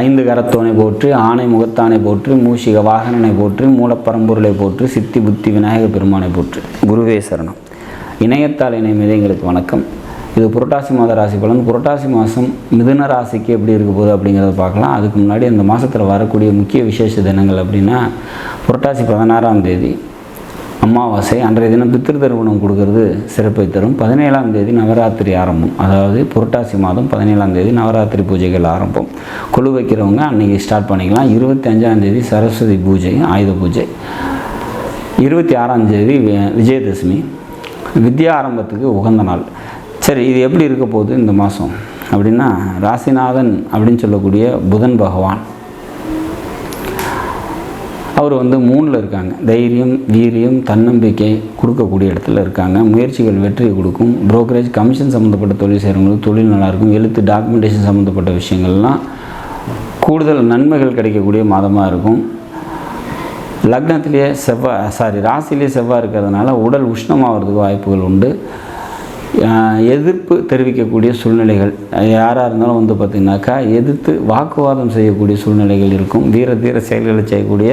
ஐந்து கரத்தோனை போற்று ஆணை முகத்தானை போற்று மூஷிக வாகனனை போற்றி மூலப்பரம்பொருளை போற்று சித்தி புத்தி விநாயகர் பெருமானை போற்று. குருவே சரணம். இணையத்தால் இணைமீது எங்களுக்கு வணக்கம். இது புரட்டாசி மாத ராசி பலன். புரட்டாசி மாதம் மிதுன ராசிக்கு எப்படி இருக்க போகுது அப்படிங்கிறத பார்க்கலாம். அதுக்கு முன்னாடி இந்த மாதத்தில் வரக்கூடிய முக்கிய விசேஷ தினங்கள் அப்படின்னா புரட்டாசி பதினாறாம் தேதி. அமாவாசை அன்றைய தினம் பித்திருத்தர்ப்பணம் கொடுக்கறது சிறப்பை தரும். பதினேழாம் தேதி நவராத்திரி ஆரம்பம். அதாவது புரட்டாசி மாதம் பதினேழாம் தேதி நவராத்திரி பூஜைகள் ஆரம்பம். கொழு வைக்கிறவங்க அன்றைக்கி ஸ்டார்ட் பண்ணிக்கலாம். இருபத்தி அஞ்சாம் தேதி சரஸ்வதி பூஜை ஆயுத பூஜை. இருபத்தி ஆறாம் தேதி விஜயதசமி. வித்யா ஆரம்பத்துக்கு உகந்த நாள். சரி இது எப்படி இருக்க போகுது இந்த மாதம்? அப்படின்னா ராசிநாதன் அப்படின்னு சொல்லக்கூடிய புதன் பகவான். அவர் வந்து மூணில் இருக்காங்க. தைரியம் வீரியம் தன்னம்பிக்கை கொடுக்கக்கூடிய இடத்துல இருக்காங்க. முயற்சிகள் வெற்றியை கொடுக்கும். ப்ரோக்கரேஜ் கமிஷன் சம்மந்தப்பட்ட தொழில் செய்கிறவங்களுக்கு தொழில் நல்லாயிருக்கும் எழுத்து டாக்குமெண்டேஷன் சம்மந்தப்பட்ட விஷயங்கள்லாம் கூடுதல் நன்மைகள் கிடைக்கக்கூடிய மாதமாக இருக்கும். லக்னத்திலேயே செவ்வாய் சாரி ராசிலேயே செவ்வாய் இருக்கிறதுனால உடல் உஷ்ணமாகிறதுக்கு வாய்ப்புகள் உண்டு. எதிர்ப்பு தெரிவிக்கக்கூடிய சூழ்நிலைகள். யாராக இருந்தாலும் வந்து பார்த்திங்கனாக்கா எதிர்த்து வாக்குவாதம் செய்யக்கூடிய சூழ்நிலைகள் இருக்கும். வீர தீர செயல்களை செய்யக்கூடிய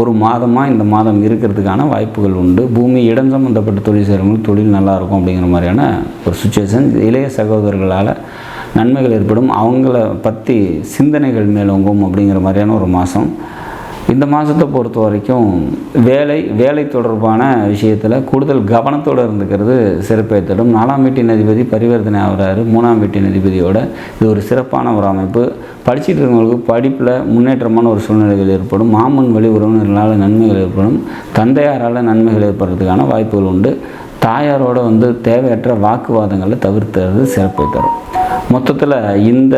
ஒரு மாதமாக இந்த மாதம் இருக்கிறதுக்கான வாய்ப்புகள் உண்டு. பூமி இடம் சம்மந்தப்பட்ட தொழில் செய்கிறவங்களுக்கு தொழில் நல்லாயிருக்கும் அப்படிங்கிற மாதிரியான ஒரு சுச்சுவேஷன் இளைய சகோதரர்களால் நன்மைகள் ஏற்படும். அவங்கள பற்றி சிந்தனைகள் மேலோங்கும் அப்படிங்கிற மாதிரியான ஒரு மாதம் இந்த மாதத்தை பொறுத்த வரைக்கும் வேலை வேலை தொடர்பான விஷயத்தில் கூடுதல் கவனத்தோடு இருந்துக்கிறது சிறப்பை தரும் நாலாம் வீட்டின் அதிபதி பரிவர்த்தனை ஆகிறாரு. மூணாம் வீட்டின் அதிபதியோட இது ஒரு சிறப்பான ஒரு அமைப்பு. படிச்சுட்டு இருக்கவங்களுக்கு படிப்பில் முன்னேற்றமான ஒரு சூழ்நிலைகள் ஏற்படும். மாமன் வழி உறவினர்களால் நன்மைகள் ஏற்படும். தந்தையாரால் நன்மைகள் ஏற்படுறதுக்கான வாய்ப்புகள் உண்டு. தாயாரோட வந்து தேவையற்ற வாக்குவாதங்களை தவிர்த்துறது சிறப்பை தரும் மொத்தத்தில் இந்த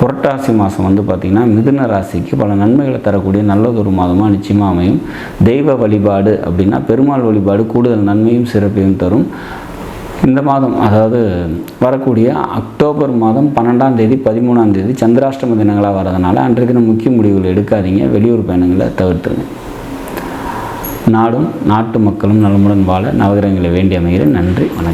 புரட்டாசி மாதம் வந்து பார்த்திங்கன்னா மிதுன ராசிக்கு பல நன்மைகளை தரக்கூடிய நல்லதொரு மாதமாக நிச்சயமாக அமையும். தெய்வ வழிபாடு அப்படின்னா பெருமாள் வழிபாடு கூடுதல் நன்மையும் சிறப்பையும் தரும். இந்த மாதம் அதாவது வரக்கூடிய அக்டோபர் மாதம் பன்னெண்டாம் தேதி பதிமூணாம் தேதி சந்திராஷ்டம தினங்களாக வரதுனால அன்றைக்கு நம்ம முக்கிய முடிவுகள் எடுக்காதீங்க. வெளியூர் பயணங்களை தவிர்த்துங்க நாடும் நாட்டு மக்களும் நலமுடன் வாழ நவகிரகங்களை வேண்டி அமைகிறேன். நன்றி வணக்கம்.